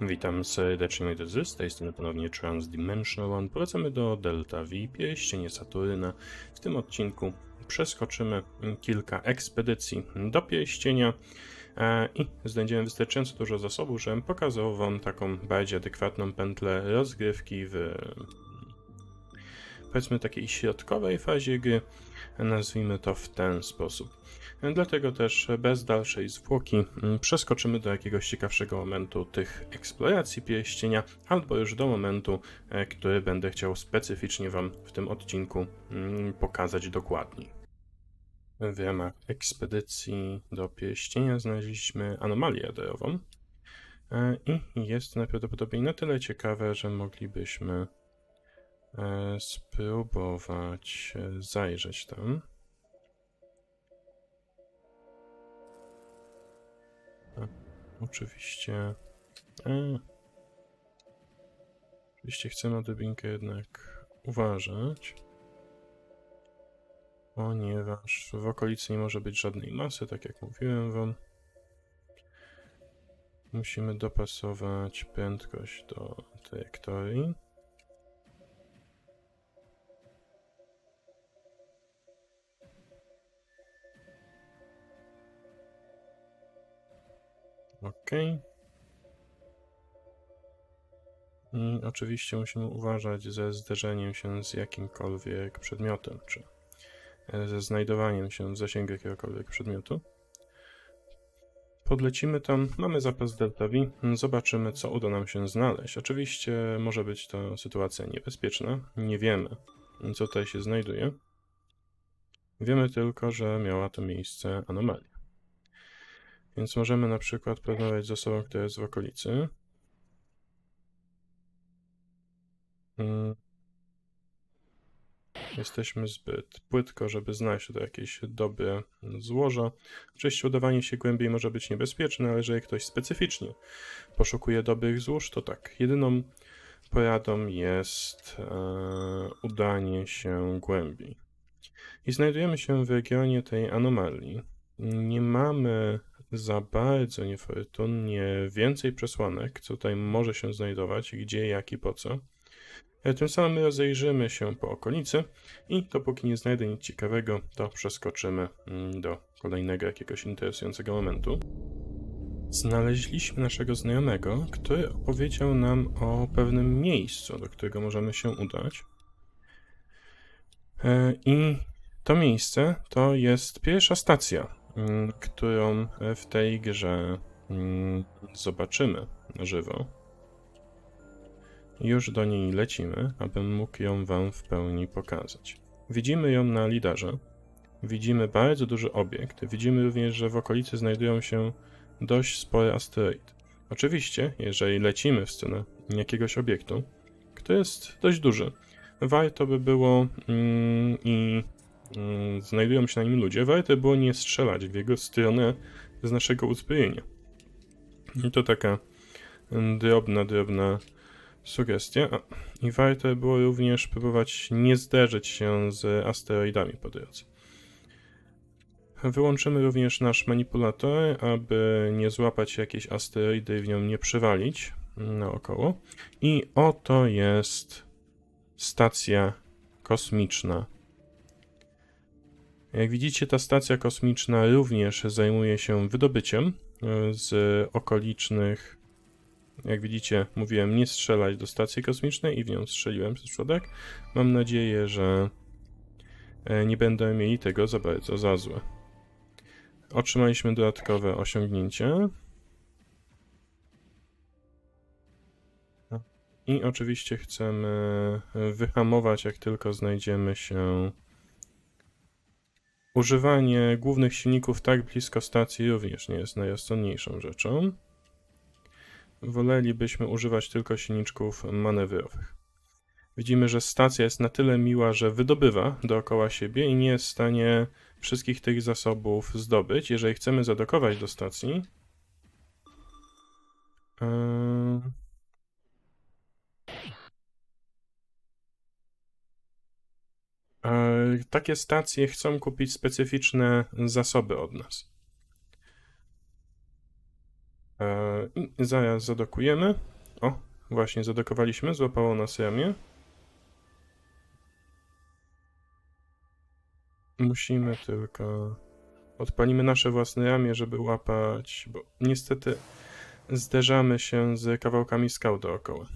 Witam serdecznie moi drodzy, z tej strony ponownie Transdimensional One. Wracamy do Delta V, pierścienie Saturna. W tym odcinku przeskoczymy kilka ekspedycji do pierścienia e, i znajdziemy wystarczająco dużo zasobów, żebym pokazał wam taką bardziej adekwatną pętlę rozgrywki w powiedzmy takiej środkowej fazie gry, nazwijmy to w ten sposób. Dlatego też bez dalszej zwłoki mm, przeskoczymy do jakiegoś ciekawszego momentu tych eksploracji pierścienia, albo już do momentu, e, który będę chciał specyficznie Wam w tym odcinku mm, pokazać dokładniej. W ramach ekspedycji do pierścienia znaleźliśmy anomalię radarową e, i jest najprawdopodobniej na tyle ciekawe, że moglibyśmy spróbować e, zajrzeć tam. A, Oczywiście. E, oczywiście chcę na drobinkę jednak uważać. Ponieważ w okolicy nie może być żadnej masy, tak jak mówiłem wam. Musimy dopasować prędkość do trajektorii. Ok. I oczywiście musimy uważać ze zderzeniem się z jakimkolwiek przedmiotem, czy e, ze znajdowaniem się w zasięgu jakiegokolwiek przedmiotu. Podlecimy tam, mamy zapas Delta V, zobaczymy co uda nam się znaleźć. Oczywiście może być to sytuacja niebezpieczna, nie wiemy co tutaj się znajduje. Wiemy tylko, że miała to miejsce anomalia. Więc możemy na przykład porozmawiać z osobą, która jest w okolicy. Mm. Jesteśmy zbyt płytko, żeby znaleźć tutaj jakieś dobre złoża. Oczywiście udawanie się głębiej może być niebezpieczne, ale jeżeli ktoś specyficznie poszukuje dobrych złóż, to tak. Jedyną poradą jest e, udanie się głębiej. I znajdujemy się w regionie tej anomalii. Nie mamy za bardzo niefortunnie więcej przesłanek, co tutaj może się znajdować, gdzie, jak i po co. E, Tym samym rozejrzymy się po okolicy i dopóki nie znajdę nic ciekawego, to przeskoczymy mm, do kolejnego jakiegoś interesującego momentu. Znaleźliśmy naszego znajomego, który opowiedział nam o pewnym miejscu, do którego możemy się udać. E, I to miejsce to jest pierwsza stacja, którą w tej grze mm, zobaczymy na żywo. Już do niej lecimy, abym mógł ją Wam w pełni pokazać. Widzimy ją na lidarze. Widzimy bardzo duży obiekt. Widzimy również, że w okolicy znajdują się dość spore asteroidy. Oczywiście, jeżeli lecimy w stronę jakiegoś obiektu, który jest dość duży, warto by było mm, i mm, znajdują się na nim ludzie, warto by było nie strzelać w jego stronę z naszego uzbrojenia. I to taka drobna, drobna sugestia. I warto było również próbować nie zderzyć się z asteroidami po drodze. Wyłączymy również nasz manipulator, aby nie złapać jakieś asteroidy i w nią nie przywalić naokoło. I oto jest stacja kosmiczna. Jak widzicie, ta stacja kosmiczna również zajmuje się wydobyciem e, z okolicznych jak widzicie, mówiłem nie strzelać do stacji kosmicznej i w nią strzeliłem przez przypadek. Mam nadzieję, że e, nie będą mieli tego za bardzo za złe. Otrzymaliśmy dodatkowe osiągnięcie. I oczywiście chcemy wyhamować, jak tylko znajdziemy się. Używanie głównych silników tak blisko stacji również nie jest najrozsądniejszą rzeczą wolelibyśmy używać tylko silniczków manewrowych. Widzimy, że stacja jest na tyle miła, że wydobywa dookoła siebie i nie jest w stanie wszystkich tych zasobów zdobyć. Jeżeli chcemy zadokować do stacji, yy, takie stacje chcą kupić specyficzne zasoby od nas. E, zaraz zadokujemy. O, właśnie zadokowaliśmy, złapało nas ramię. Musimy tylko... Odpalimy nasze własne ramię, żeby łapać, bo niestety zderzamy się z kawałkami skał dookoła.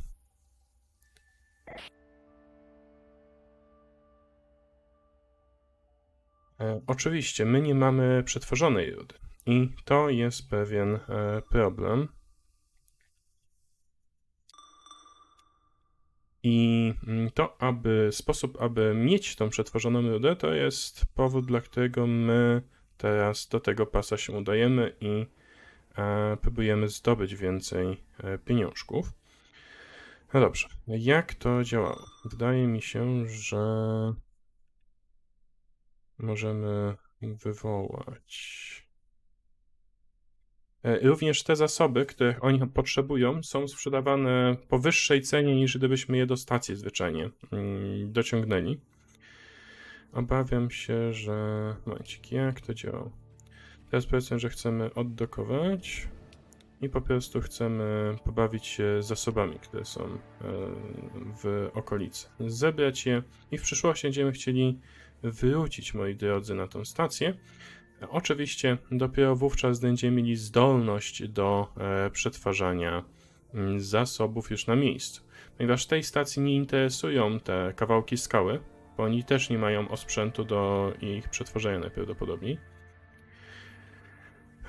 Oczywiście, my nie mamy przetworzonej rudy i to jest pewien e, problem. I mm, to, aby sposób, aby mieć tą przetworzoną rudę, to jest powód, dla którego my teraz do tego pasa się udajemy i e, próbujemy zdobyć więcej e, pieniążków. No dobrze, jak to działało? Wydaje mi się, że możemy wywołać. E, Również te zasoby, których oni potrzebują, są sprzedawane po wyższej cenie niż gdybyśmy je do stacji zwyczajnie mm, dociągnęli. Obawiam się, że. Momencik, jak to działa? Teraz powiedzmy, że chcemy oddokować i po prostu chcemy pobawić się zasobami, które są e, w okolicy. Zebrać je i w przyszłości będziemy chcieli wrócić, moi drodzy, na tą stację. Oczywiście dopiero wówczas będziemy mieli zdolność do e, przetwarzania mm, zasobów już na miejscu. Ponieważ tej stacji nie interesują te kawałki skały, bo oni też nie mają osprzętu do ich przetworzenia najprawdopodobniej.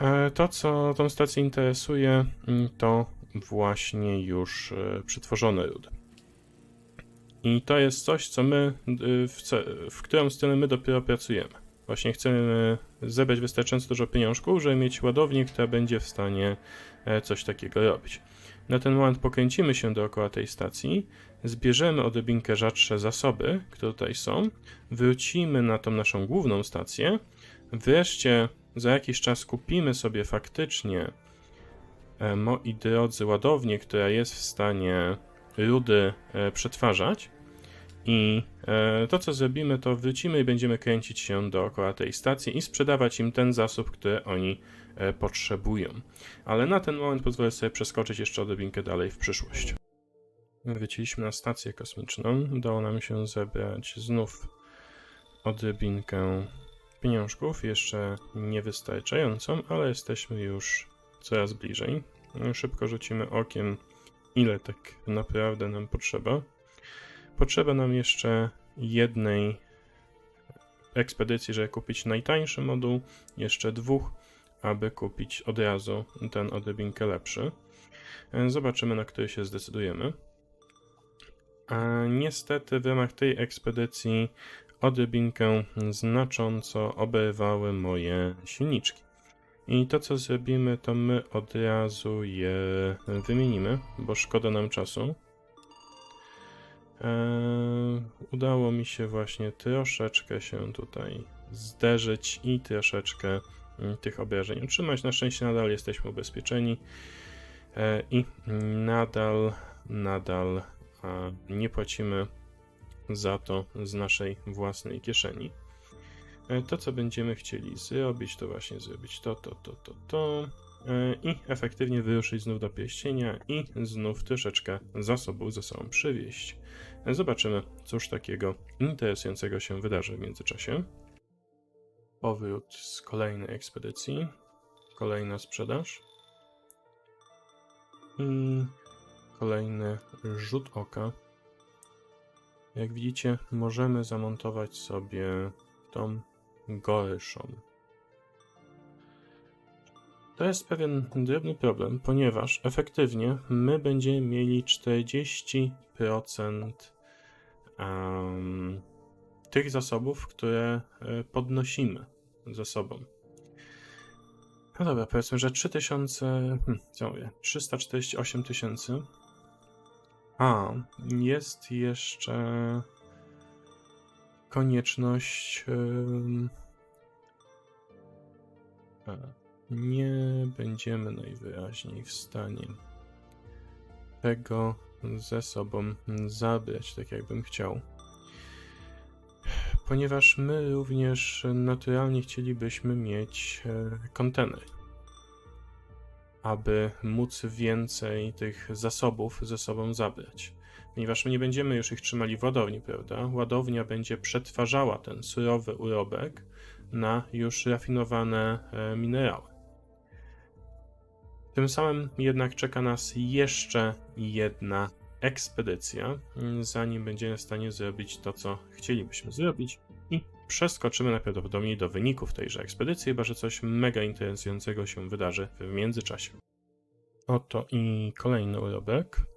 E, To, co tą stację interesuje, mm, to właśnie już e, przetworzone rudy. I to jest coś, co my, y, w, w którą stronę my dopiero pracujemy. Właśnie chcemy zebrać wystarczająco dużo pieniążków, żeby mieć ładownię, która będzie w stanie e, coś takiego robić. Na ten moment pokręcimy się dookoła tej stacji, zbierzemy odrobinkę rzadsze zasoby, które tutaj są, wrócimy na tą naszą główną stację, wreszcie za jakiś czas kupimy sobie faktycznie, e, moi drodzy, ładownię, która jest w stanie rudy e, przetwarzać. I e, to, co zrobimy, to wrócimy i będziemy kręcić się dookoła tej stacji i sprzedawać im ten zasób, który oni e, potrzebują. Ale na ten moment pozwolę sobie przeskoczyć jeszcze odrobinkę dalej w przyszłość. Wróciliśmy na stację kosmiczną. Udało nam się zebrać znów odrobinkę pieniążków, jeszcze niewystarczającą, ale jesteśmy już coraz bliżej. Szybko rzucimy okiem, ile tak naprawdę nam potrzeba. Potrzeba nam jeszcze jednej ekspedycji, żeby kupić najtańszy moduł, jeszcze dwóch, aby kupić od razu ten odrobinkę lepszy. E, Zobaczymy, na który się zdecydujemy. A niestety w ramach tej ekspedycji odrobinkę znacząco oberwały moje silniczki. I to co zrobimy, to my od razu je wymienimy, bo szkoda nam czasu. Eee, udało mi się właśnie troszeczkę się tutaj zderzyć i troszeczkę mm, tych obrażeń utrzymać. Na szczęście nadal jesteśmy ubezpieczeni eee, i nadal, nadal nie płacimy za to z naszej własnej kieszeni. E, To, co będziemy chcieli zrobić, to właśnie zrobić to, to, to, to, to e, i efektywnie wyruszyć znów do pierścienia i znów troszeczkę zasobów ze sobą przywieźć. E, Zobaczymy, cóż takiego interesującego się wydarzy w międzyczasie. Powrót z kolejnej ekspedycji, kolejna sprzedaż i kolejny rzut oka. Jak widzicie, możemy zamontować sobie tą gorszą. To jest pewien drobny problem, ponieważ efektywnie my będziemy mieli 40% em, tych zasobów, które e, podnosimy ze sobą. No dobra, powiedzmy, że 3000, hmm, co mówię, 348 tysięcy. A, jest jeszcze konieczność. nie będziemy najwyraźniej w stanie tego ze sobą zabrać, tak jakbym chciał. Ponieważ my również naturalnie chcielibyśmy mieć e, kontener. aby móc więcej tych zasobów ze sobą zabrać. Ponieważ nie będziemy już ich trzymali w ładowni, prawda? Ładownia będzie przetwarzała ten surowy urobek na już rafinowane e, minerały. Tym samym jednak czeka nas jeszcze jedna ekspedycja, mm, zanim będziemy w stanie zrobić to, co chcielibyśmy zrobić. I przeskoczymy najprawdopodobniej do wyników tejże ekspedycji, chyba że coś mega interesującego się wydarzy w międzyczasie. Oto i kolejny urobek.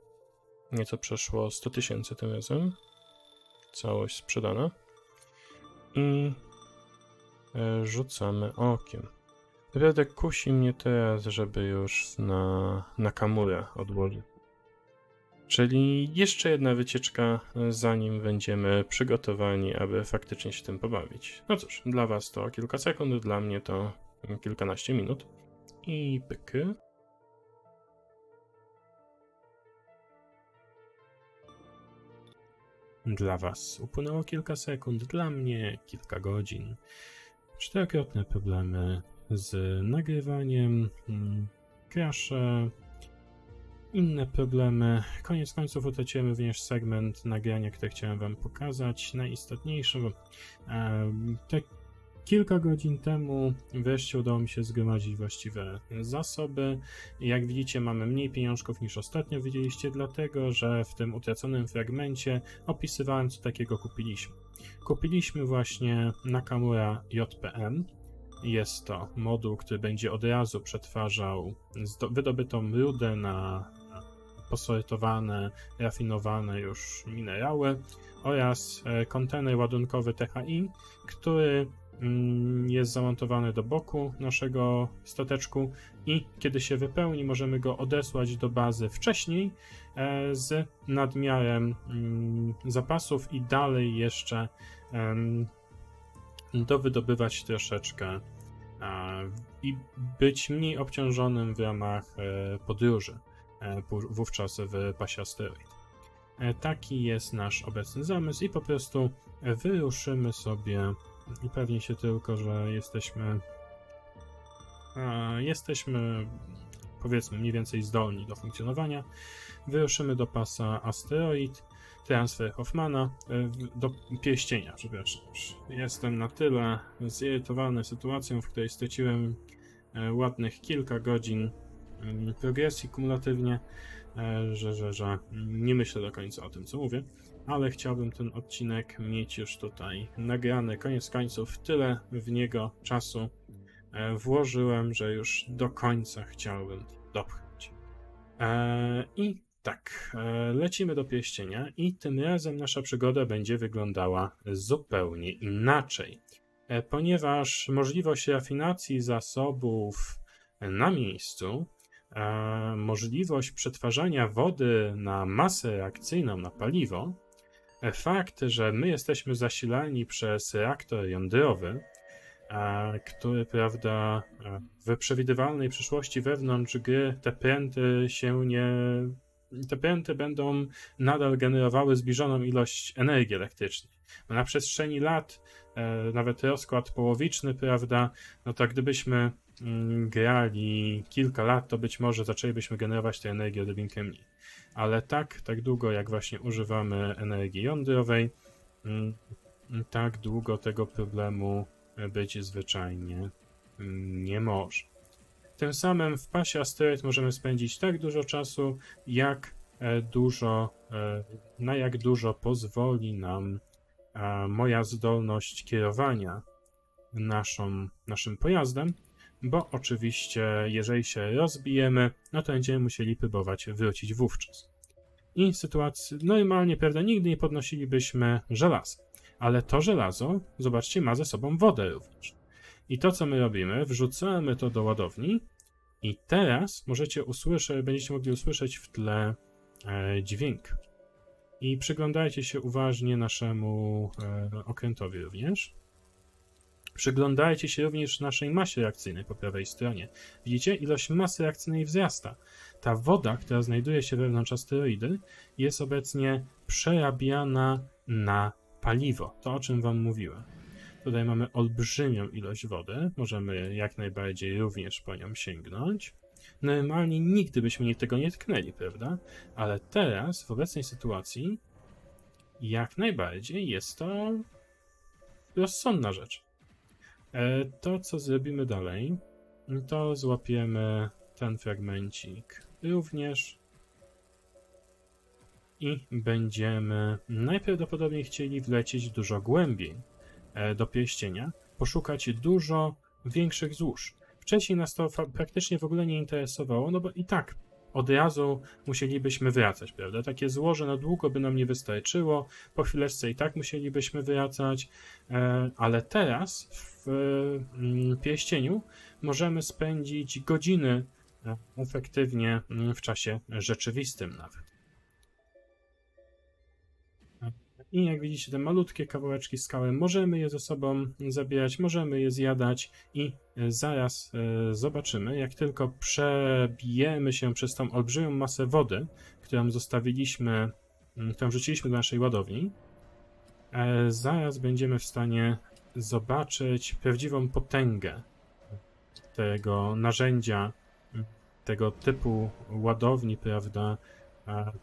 Nieco przeszło 100 tysięcy tym razem. Całość sprzedana. I e, rzucamy okiem. Naprawdę kusi mnie teraz, żeby już na, na kamurę odłożyć. Czyli jeszcze jedna wycieczka, zanim będziemy przygotowani, aby faktycznie się tym pobawić. No cóż, dla Was to kilka sekund, dla mnie to kilkanaście minut. I pyky. Dla Was upłynęło kilka sekund, dla mnie kilka godzin. Czterokrotne problemy z nagrywaniem, mm, krasze, inne problemy. Koniec końców utraciłem również segment nagrania, które chciałem Wam pokazać. Najistotniejsze, bo e, kilka godzin temu wreszcie udało mi się zgromadzić właściwe zasoby. Jak widzicie, mamy mniej pieniążków niż ostatnio widzieliście, dlatego że w tym utraconym fragmencie opisywałem, co takiego kupiliśmy. Kupiliśmy właśnie Nakamura JPM, jest to moduł, który będzie od razu przetwarzał wydobytą rudę na posortowane, rafinowane już minerały oraz e, kontener ładunkowy THI, który jest zamontowany do boku naszego stateczku i kiedy się wypełni, możemy go odesłać do bazy wcześniej e, z nadmiarem mm, zapasów i dalej jeszcze dowydobywać troszeczkę i być mniej obciążonym w ramach e, podróży, e, wówczas w pasie asteroid. Taki jest nasz obecny zamysł i po prostu wyruszymy sobie i pewnie się tylko, że jesteśmy jesteśmy powiedzmy mniej więcej zdolni do funkcjonowania. Wyruszymy do pasa asteroid transfer Hoffmana e, do pierścienia, przepraszam. Jestem na tyle zirytowany sytuacją, w której straciłem e, ładnych kilka godzin mm, progresji kumulatywnie, e, że, że, że nie myślę do końca o tym, co mówię, ale chciałbym ten odcinek mieć już tutaj nagrany. Koniec końców, tyle w niego czasu włożyłem, że już do końca chciałbym dopchnąć. I tak, e, lecimy do pierścienia i tym razem nasza przygoda będzie wyglądała zupełnie inaczej. E, ponieważ możliwość rafinacji zasobów na miejscu, e, możliwość przetwarzania wody na masę reakcyjną, na paliwo, fakt, że my jesteśmy zasilani przez reaktor jądrowy, który, prawda, w przewidywalnej przyszłości wewnątrz gry te pręty się nie te pręty będą nadal generowały zbliżoną ilość energii elektrycznej. Na przestrzeni lat, e, nawet rozkład połowiczny, prawda, no to gdybyśmy mm, grali kilka lat, to być może zaczęlibyśmy generować tę energię odrobinkę mniej. Ale tak, tak długo jak właśnie używamy energii jądrowej, mm, tak długo tego problemu być zwyczajnie mm, nie może. Tym samym w pasie asteroid możemy spędzić tak dużo czasu, jak e, dużo, e, na jak dużo pozwoli nam e, moja zdolność kierowania naszą, naszym pojazdem, bo oczywiście jeżeli się rozbijemy, no to będziemy musieli próbować wrócić wówczas. I sytuacji normalnie, prawda, nigdy nie podnosilibyśmy żelaza, ale to żelazo, zobaczcie, ma ze sobą wodę również. I to, co my robimy, wrzucamy to do ładowni i teraz możecie usłyszeć, będziecie mogli usłyszeć w tle e, dźwięk. I przyglądajcie się uważnie naszemu e, okrętowi również. Przyglądajcie się również naszej masie reakcyjnej po prawej stronie. Widzicie? Ilość masy reakcyjnej wzrasta. Ta woda, która znajduje się wewnątrz asteroidy, jest obecnie przerabiana na paliwo. To, o czym Wam mówiłem. Tutaj mamy olbrzymią ilość wody, możemy jak najbardziej również po nią sięgnąć. normalnie nigdy byśmy tego nie tknęli, prawda? Ale teraz, w obecnej sytuacji, jak najbardziej jest to rozsądna rzecz. E, To, co zrobimy dalej, to złapiemy ten fragmencik również i będziemy najprawdopodobniej chcieli wlecieć dużo głębiej e, do pierścienia, poszukać dużo większych złóż. Wcześniej nas to praktycznie w ogóle nie interesowało, no bo i tak od razu musielibyśmy wracać, prawda? Takie złoże na długo by nam nie wystarczyło, po chwileczce i tak musielibyśmy wracać, e, ale teraz w mm, pierścieniu możemy spędzić godziny e, efektywnie mm, w czasie rzeczywistym nawet. I jak widzicie, te malutkie kawałeczki skały, możemy je ze sobą zabierać, możemy je zjadać i e, zaraz e, zobaczymy, jak tylko przebijemy się przez tą olbrzymią masę wody, którą zostawiliśmy, m, którą wrzuciliśmy do naszej ładowni, zaraz będziemy w stanie zobaczyć prawdziwą potęgę tego narzędzia, tego typu ładowni, prawda,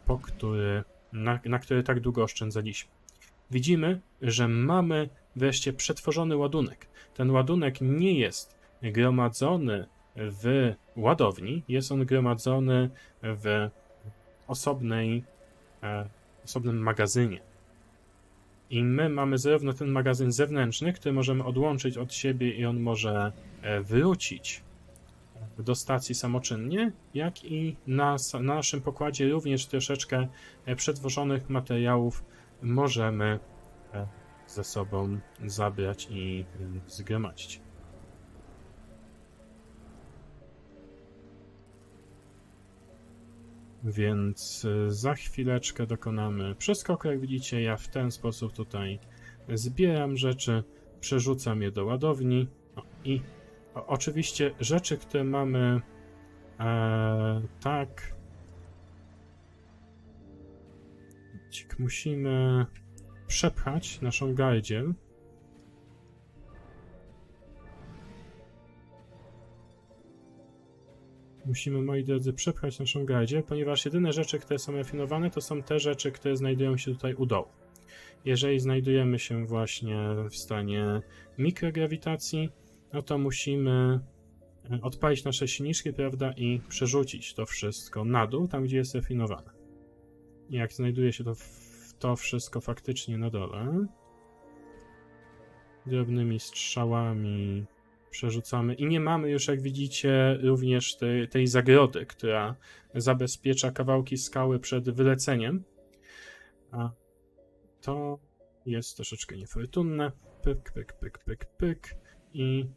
po który, na, na który tak długo oszczędzaliśmy. Widzimy, że mamy wreszcie przetworzony ładunek. Ten ładunek nie jest gromadzony w ładowni, jest on gromadzony w osobnej, e, osobnym magazynie. I my mamy zarówno ten magazyn zewnętrzny, który możemy odłączyć od siebie i on może e, wrócić do stacji samoczynnie, jak i na, na naszym pokładzie również troszeczkę e, przetworzonych materiałów możemy e, ze sobą zabrać i zgromadzić. Więc e, za chwileczkę dokonamy przeskoku. Jak widzicie, ja w ten sposób tutaj zbieram rzeczy, przerzucam je do ładowni no i o, oczywiście rzeczy, które mamy e, tak. Musimy przepchać naszą gardziel. Musimy, moi drodzy, przepchać naszą gardziel, ponieważ jedyne rzeczy, które są rafinowane, to są te rzeczy, które znajdują się tutaj u dołu. Jeżeli znajdujemy się właśnie w stanie mikrograwitacji, no to musimy e, odpalić nasze silniczki, prawda, i przerzucić to wszystko na dół, tam gdzie jest rafinowane. I jak znajduje się to, to wszystko faktycznie na dole, drobnymi strzałami przerzucamy i nie mamy już, jak widzicie, również tej, tej zagrody, która zabezpiecza kawałki skały przed wyleceniem. A to jest troszeczkę niefortunne. Pyk, pyk, pyk, pyk, pyk i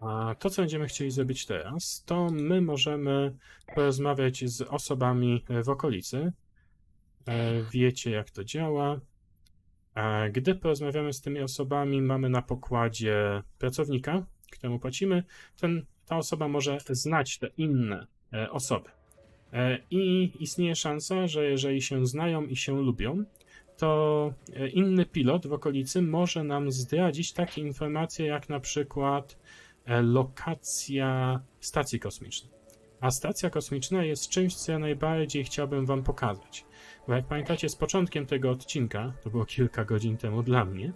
a to, co będziemy chcieli zrobić teraz, to my możemy porozmawiać z osobami w okolicy. E, Wiecie, jak to działa. Gdy porozmawiamy z tymi osobami, mamy na pokładzie pracownika, któremu płacimy. Ten, ta osoba może znać te inne e, osoby. E, I istnieje szansa, że jeżeli się znają i się lubią, to e, inny pilot w okolicy może nam zdradzić takie informacje, jak na przykład lokacja stacji kosmicznej. A stacja kosmiczna jest czymś, co ja najbardziej chciałbym Wam pokazać. Bo jak pamiętacie, z początkiem tego odcinka, to było kilka godzin temu dla mnie,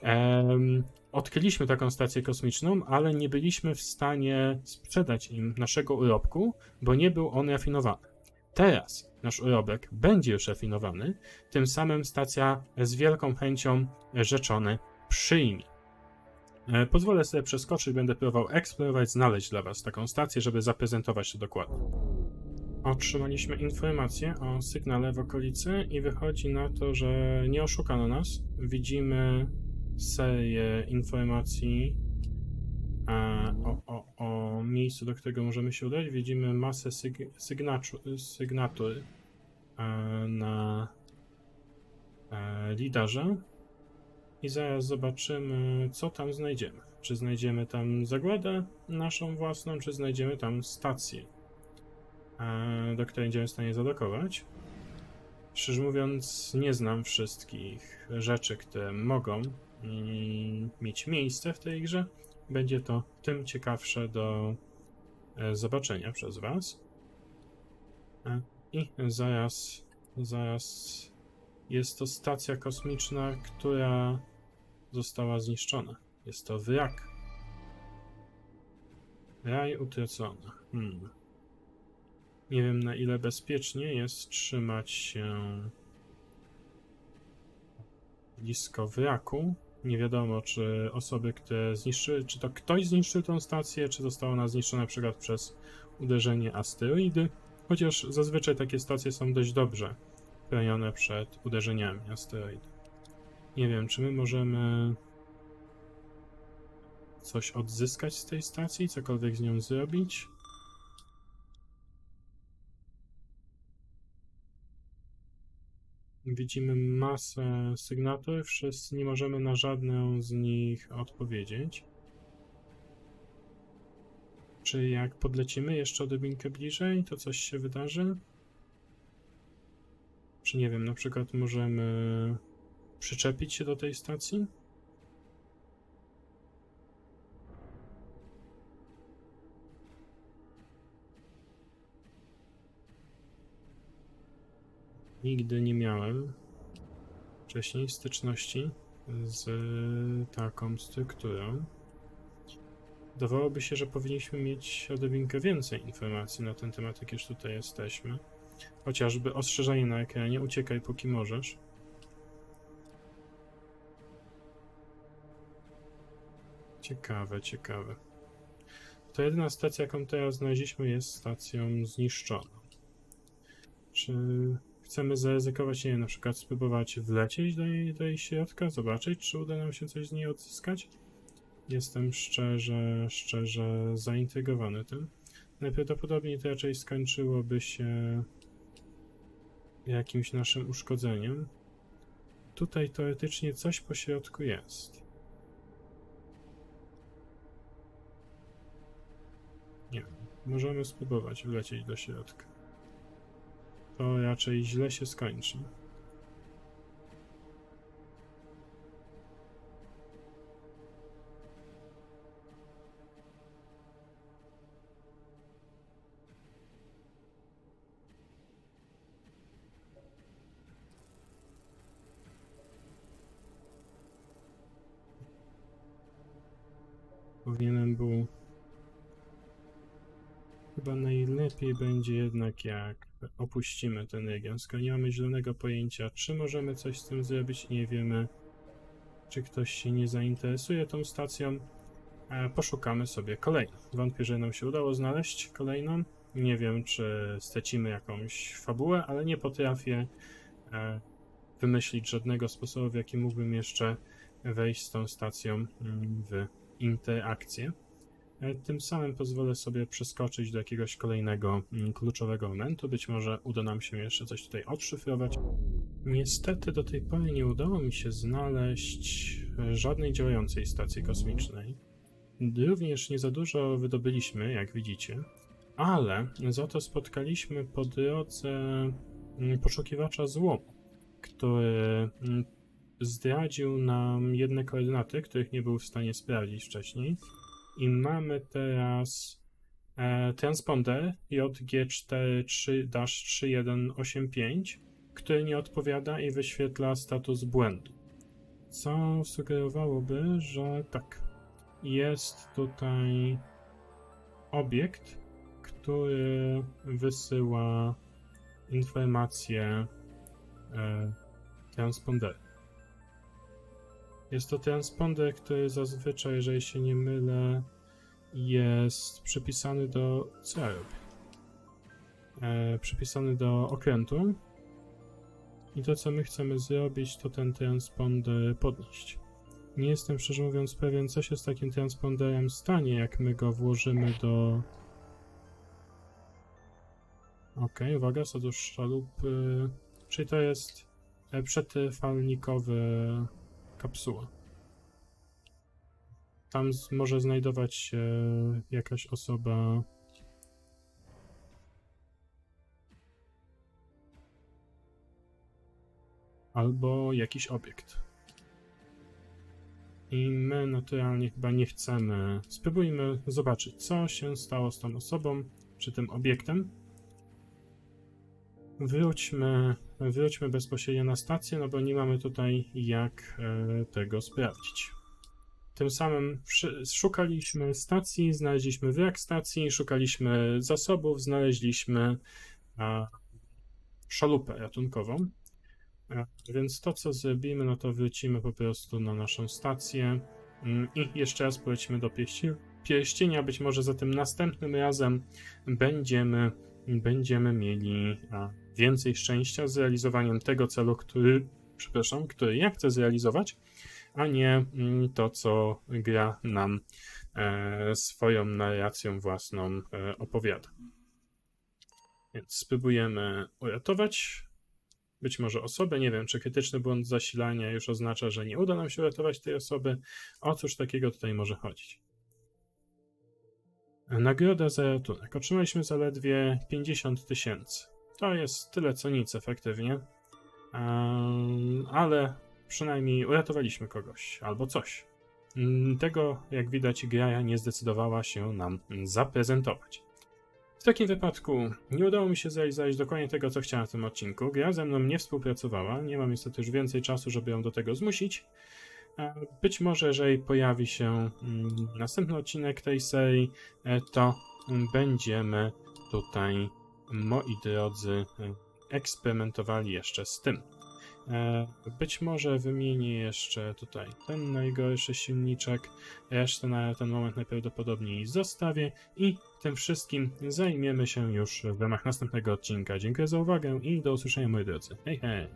em, odkryliśmy taką stację kosmiczną, ale nie byliśmy w stanie sprzedać im naszego urobku, bo nie był on rafinowany. Teraz nasz urobek będzie już rafinowany, tym samym stacja z wielką chęcią rzeczony przyjmie. E, Pozwolę sobie przeskoczyć, będę próbował eksplorować, znaleźć dla Was taką stację, żeby zaprezentować to dokładnie. Otrzymaliśmy informację o sygnale w okolicy i wychodzi na to, że nie oszukano nas. Widzimy serię informacji o, o, o miejscu, do którego możemy się udać. Widzimy masę syg sygnatur na lidarze i zaraz zobaczymy, co tam znajdziemy. Czy znajdziemy tam zagładę naszą własną, czy znajdziemy tam stację, do której będziemy w stanie zadokować. Szczerze mówiąc, nie znam wszystkich rzeczy, które mogą mm, mieć miejsce w tej grze, będzie to tym ciekawsze do e, zobaczenia przez Was. I zaraz, zaraz jest to stacja kosmiczna, która została zniszczona. Jest to wrak. Raj utracony. Hmm. Nie wiem na ile bezpiecznie jest trzymać się blisko wraku. Nie wiadomo, czy osoby, które zniszczyły, czy to ktoś zniszczył tą stację, czy została ona zniszczona na przykład przez uderzenie asteroidy. Chociaż zazwyczaj takie stacje są dość dobrze chronione przed uderzeniami asteroidy. Nie wiem, czy my możemy coś odzyskać z tej stacji, cokolwiek z nią zrobić. Widzimy masę sygnatur, wszyscy nie możemy na żadną z nich odpowiedzieć. Czy jak podlecimy jeszcze odrobinkę bliżej, to coś się wydarzy? Czy nie wiem, na przykład możemy przyczepić się do tej stacji? Nigdy nie miałem wcześniej styczności z taką strukturą. Wydawałoby się, że powinniśmy mieć odrobinkę więcej informacji na ten temat, jak już tutaj jesteśmy. Chociażby ostrzeżenie na ekranie, uciekaj póki możesz. Ciekawe, ciekawe. To jedyna stacja, jaką teraz znaleźliśmy, jest stacją zniszczoną. Czy chcemy zaryzykować, nie wiem, na przykład spróbować wlecieć do jej, do jej środka, zobaczyć, czy uda nam się coś z niej odzyskać? Jestem szczerze, szczerze zaintrygowany tym. Najprawdopodobniej to raczej skończyłoby się jakimś naszym uszkodzeniem. Tutaj teoretycznie coś po środku jest. Nie możemy spróbować wlecieć do środka. To raczej źle się skończy. Powinienem był. Chyba najlepiej będzie jednak, jak opuścimy ten region. Skoro nie mamy zielonego pojęcia, czy możemy coś z tym zrobić, nie wiemy, czy ktoś się nie zainteresuje tą stacją. E, poszukamy sobie kolejną. Wątpię, że nam się udało znaleźć kolejną. Nie wiem, czy stracimy jakąś fabułę, ale nie potrafię e, wymyślić żadnego sposobu, w jaki mógłbym jeszcze wejść z tą stacją mm, w interakcję. E, Tym samym pozwolę sobie przeskoczyć do jakiegoś kolejnego mm, kluczowego momentu. Być może uda nam się jeszcze coś tutaj odszyfrować. Niestety do tej pory nie udało mi się znaleźć e, żadnej działającej stacji kosmicznej. Również nie za dużo wydobyliśmy, jak widzicie, ale za to spotkaliśmy po drodze mm, poszukiwacza złomu, który mm, zdradził nam jedne koordynaty, których nie był w stanie sprawdzić wcześniej. I mamy teraz e, transponder JG43-3185, który nie odpowiada i wyświetla status błędu. Co sugerowałoby, że tak, jest tutaj obiekt, który wysyła informacje e, transponderu. Jest to transponder, który zazwyczaj, jeżeli się nie mylę, jest przypisany do. Co ja robię? E, przypisany do okrętu. I to, co my chcemy zrobić, to ten transponder podnieść. Nie jestem szczerze mówiąc pewien, co się z takim transponderem stanie, jak my go włożymy do. Ok, uwaga, status szalup. y, Czyli to jest e, przetrwalnikowy kapsuła. Tam z, może znajdować się jakaś osoba. Albo jakiś obiekt. I my naturalnie chyba nie chcemy. Spróbujmy zobaczyć, co się stało z tą osobą, czy tym obiektem. Wróćmy, wróćmy bezpośrednio na stację, no bo nie mamy tutaj jak e, tego sprawdzić. Tym samym szukaliśmy stacji, znaleźliśmy wrak stacji, szukaliśmy zasobów, znaleźliśmy szalupę ratunkową. A, Więc to, co zrobimy, no to wrócimy po prostu na naszą stację mm, i jeszcze raz polecimy do pierścienia. Być może za tym następnym razem będziemy, będziemy mieli więcej szczęścia z realizowaniem tego celu, który, przepraszam, który ja chcę zrealizować, a nie mm, to, co gra nam e, swoją narracją własną e, opowiada. Więc spróbujemy uratować być może osobę. Nie wiem, czy krytyczny błąd zasilania już oznacza, że nie uda nam się uratować tej osoby. O cóż takiego tutaj może chodzić? Nagroda za ratunek. Otrzymaliśmy zaledwie 50 tysięcy. To jest tyle co nic efektywnie. Ehm, ale przynajmniej uratowaliśmy kogoś albo coś. Mm, Tego, jak widać, gra nie zdecydowała się nam zaprezentować. W takim wypadku nie udało mi się zrealizować dokładnie tego, co chciałem w tym odcinku. Gra ze mną nie współpracowała. Nie mam niestety już więcej czasu, żeby ją do tego zmusić. E, Być może, jeżeli pojawi się mm, następny odcinek tej serii, e, to będziemy tutaj, moi drodzy, e, eksperymentowali jeszcze z tym. E, Być może wymienię jeszcze tutaj ten najgorszy silniczek, resztę na ten moment najprawdopodobniej zostawię i tym wszystkim zajmiemy się już w ramach następnego odcinka. Dziękuję za uwagę i do usłyszenia moi drodzy. Hej hej!